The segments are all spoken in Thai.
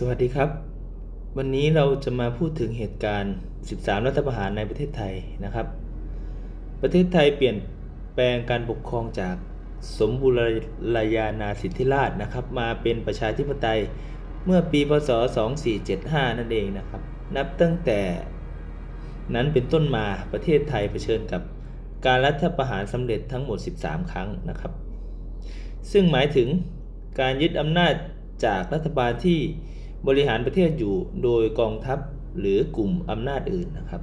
สวัสดีครับ วันนี้เราจะมาพูดถึงเหตุการณ์ 13 รัฐประหารในประเทศไทยนะครับ ประเทศไทยเปลี่ยนแปลงการปกครองจากสมบูรณานาสิทธิราชนะครับ มาเป็นประชาธิปไตยเมื่อปีพศ 2475 นั่นเองนะครับ นับตั้งแต่นั้นเป็นต้นมาประเทศไทยเผชิญกับการรัฐประหารสำเร็จทั้งหมด 13 ครั้งนะครับ ซึ่งหมายถึงการยึดอำนาจจากรัฐบาลที่ บริหารประเทศอยู่โดยกองทัพหรือกลุ่มอำนาจอื่นนะครับ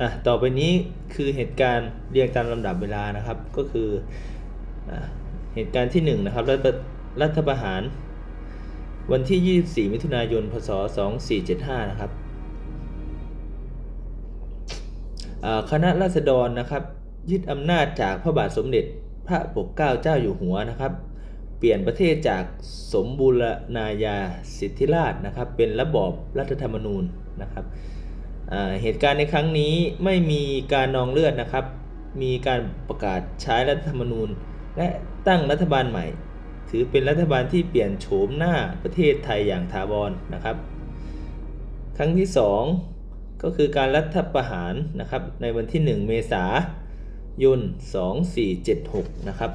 อะต่อไปนี้คือเหตุการณ์เรียงตามลำดับเวลานะครับก็คืออเหตุการณ์ที่1นงนะครับรัฐรัฐประหาร วันที่ 24 มิถุนายน พศ 2475 นะครับคณะราษฎรนะครับ ยึดอำนาจจากพระบาทสมเด็จพระปกเกล้าเจ้าอยู่หัวนะครับ เปลี่ยนประเทศจากสมบูรณาญาสิทธิราชนะครับเป็นระบอบรัฐธรรมนูญนะครับเหตุการณ์ในครั้งนี้ไม่มีการนองเลือดนะครับ มีการประกาศใช้รัฐธรรมนูญ และตั้งรัฐบาลใหม่ ถือเป็นรัฐบาลที่เปลี่ยนโฉมหน้าประเทศไทยอย่างถาวรนะครับ ครั้งที่ 2 ก็คือการรัฐประหารนะครับในวันที่ 1 เมษายน 2476 นะครับ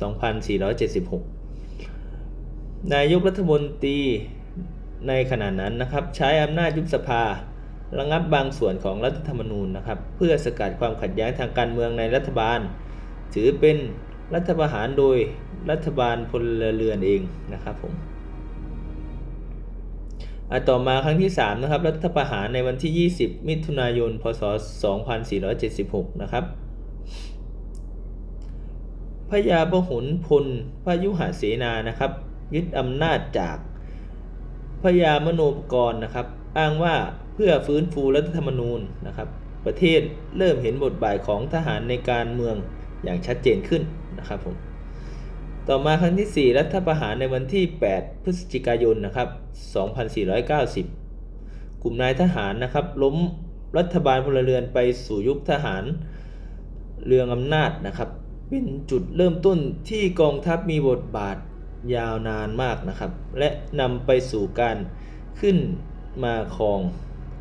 2476 นายกรัฐมนตรีในขณะนั้นนะครับใช้อำนาจยุบสภาระงับบางส่วนของรัฐธรรมนูญนะครับ เพื่อสกัดความขัดแย้งทางการเมืองในรัฐบาล ถือเป็นรัฐประหารโดยรัฐบาลพลเรือนเองนะครับผมต่อมาครั้งที่ 3 นะครับ รัฐประหารในวันที่ 20 มิถุนายน พศ 2476 นะครับ พระยาพหลพลพยุหเสนานะครับ ยึดอำนาจจากพระยามโนปกรณ์นะครับ อ้างว่าเพื่อฟื้นฟูรัฐธรรมนูญนะครับ ประเทศเริ่มเห็นบทบาทของทหารในการเมืองอย่างชัดเจนขึ้นนะครับผมต่อมาครั้งที่ 4 รัฐประหารในวันที่ 8 พฤศจิกายนนะครับ 2490 กลุ่มนายทหารนะครับ ล้มรัฐบาลพลเรือนไปสู่ยุคทหารเรืองอำนาจนะครับ เป็นจุดเริ่มต้นที่กองทัพมีบทบาทยาวนานมากนะครับ และนำไปสู่การขึ้นมาของ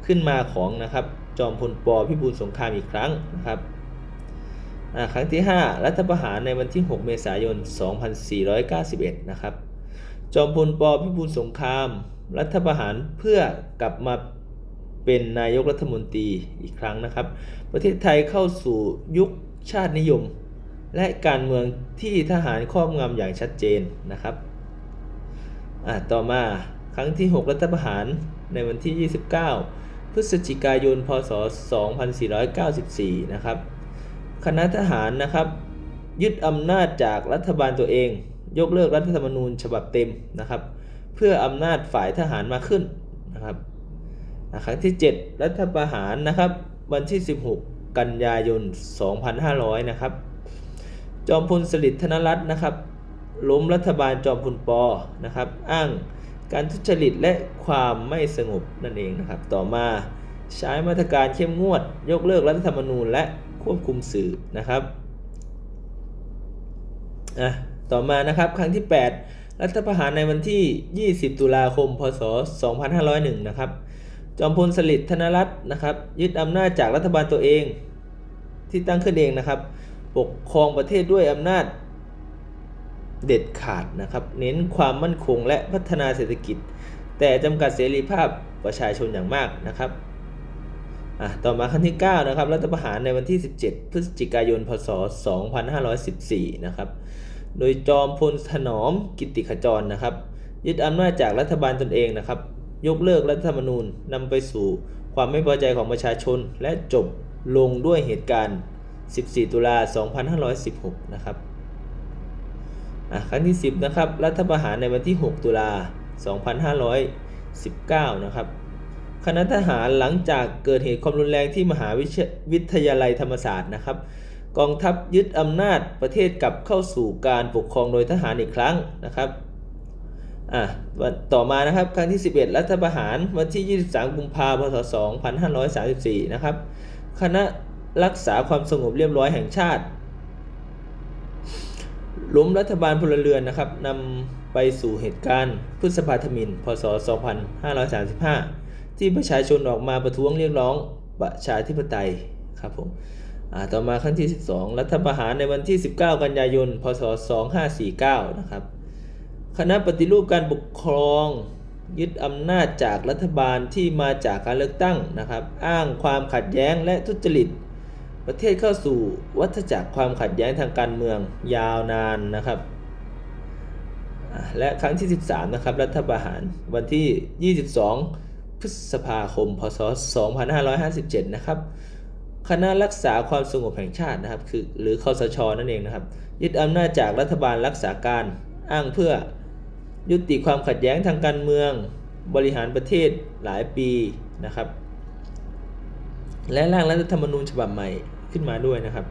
ขึ้นมาของนะครับ จอมพลปพิบูลสงครามอีกครั้งนะครับครั้งที่ 5 รัฐประหารในวันที่ 6 เมษายน 2491 นะครับ จอมพลปพิบูลสงคราม รัฐประหารเพื่อกลับมาเป็นนายกรัฐมนตรีอีกครั้งนะครับ ประเทศไทยเข้าสู่ยุคชาตินิยม และการเมืองที่ทหารครอบงำอย่างชัดเจนนะครับต่อมาครั้งที่ 6 รัฐประหารในวันที่ 29 พฤศจิกายน พศ 2494 นะครับ คณะทหารนะครับ ยึดอำนาจจากรัฐบาลตัวเอง ยกเลิกรัฐธรรมนูญฉบับเต็มนะครับ เพื่ออำนาจฝ่ายทหารมาขึ้นนะครับครั้งที่ 7 รัฐประหารนะครับ วันที่ 16 กันยายน 2500 นะครับ จอมพลสฤษดิ์ธนรัตน์นะครับล้มรัฐบาลจอมพลปอนะครับ อ้างการทุจริตและความไม่สงบนั่นเองนะครับ ต่อมาใช้มาตรการเข้มงวด ยกเลิกรัฐธรรมนูญและควบคุมสื่อนะครับอะต่อมานะครับครั้งที่ 8 รัฐประหารในวันที่ 20 ตุลาคม พศ 2501 นะครับ จอมพลสฤษดิ์ธนรัตน์นะครับ ยึดอำนาจจากรัฐบาลตัวเอง ที่ตั้งขึ้นเองนะครับ ปกครองประเทศด้วยอำนาจเด็ดขาดนะครับ เน้นความมั่นคงและพัฒนาเศรษฐกิจ แต่จำกัดเสรีภาพประชาชนอย่างมากนะครับต่อมาขั้นที่ 9 นะครับ รัฐประหารในวันที่ 17 พฤศจิกายน พศ 2514 นะครับ โดยจอมพลถนอมกิติขจรนะครับ ยึดอำนาจจากรัฐบาลตนเองนะครับ ยกเลิกรัฐธรรมนูญนำไปสู่ความไม่พอใจของประชาชน และจบลงด้วยเหตุการณ์ 14 ตุลา 2516 นะครับอะครั้งที่ 10 นะครับ รัฐประหารในวันที่ 6 ตุลา 2519 นะครับ คณะทหารหลังจากเกิดเหตุความรุนแรงที่มหาวิทยาลัยธรรมศาสตร์นะครับ กองทัพยึดอำนาจประเทศกลับเข้าสู่การปกครองโดยทหารอีกครั้งนะครับอะต่อมานะครับ ครั้งที่ 11 รัฐประหารวันที่ 23 กุมภาพันธ์ พศ 2534 นะครับ คณะ รักษาความสงบเรียบร้อยแห่งชาติ ล้มรัฐบาลพลเรือนนะครับนำไปสู่เหตุการณ์พฤษภาธมินพศ 2535 ที่ประชาชนออกมาประท้วงเรียกร้องประชาธิปไตยครับผมต่อมาขั้นที่ 12 รัฐประหารในวันที่ 19 กันยายน พศ 2549 นะครับ คณะปฏิรูปการปกครองยึดอำนาจจากรัฐบาลที่มาจากการเลือกตั้งนะครับ อ้างความขัดแย้งและทุจริต ประเทศเข้าสู่วัฏจักรความขัดแย้งทางการเมืองยาวนานนะครับ และครั้งที่ 13 นะครับ รัฐประหารวันที่ 22 พฤษภาคม พศ 2557 นะครับ คณะรักษาความสงบแห่งชาตินะครับ คือหรือคอสชนั่นเองนะครับ ยึดอำนาจจากรัฐบาลรักษาการอ้างเพื่อยุติความขัดแย้งทางการเมือง บริหารประเทศหลายปีนะครับ และร่างรัฐธรรมนูญฉบับใหม่ขึ้นมาด้วยนะครับ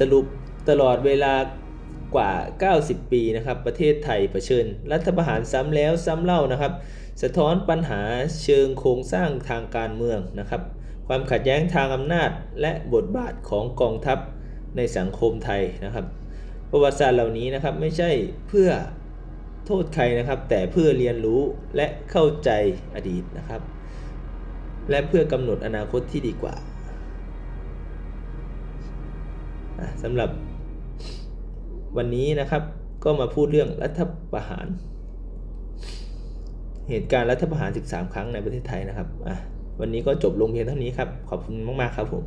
สรุปตลอดเวลากว่า 90 ปีนะครับ ประเทศไทยเผชิญ รัฐประหารซ้ำแล้วซ้ำเล่านะครับ สะท้อนปัญหาเชิงโครงสร้างทางการเมืองนะครับ ความขัดแย้งทางอำนาจและบทบาทของกองทัพในสังคมไทยนะครับ ประวัติศาสตร์เหล่านี้นะครับไม่ใช่เพื่อโทษใครนะครับ แต่เพื่อเรียนรู้และเข้าใจอดีตนะครับ และเพื่อกำหนดอนาคตที่ดีกว่าสำหรับวันนี้นะครับก็มาพูดเรื่องรัฐประหาร เหตุการณ์รัฐประหาร 13 ครั้งในประเทศไทยนะครับวันนี้ก็จบลงเพียงเท่านี้ครับ ขอบคุณมาก ๆ ครับผม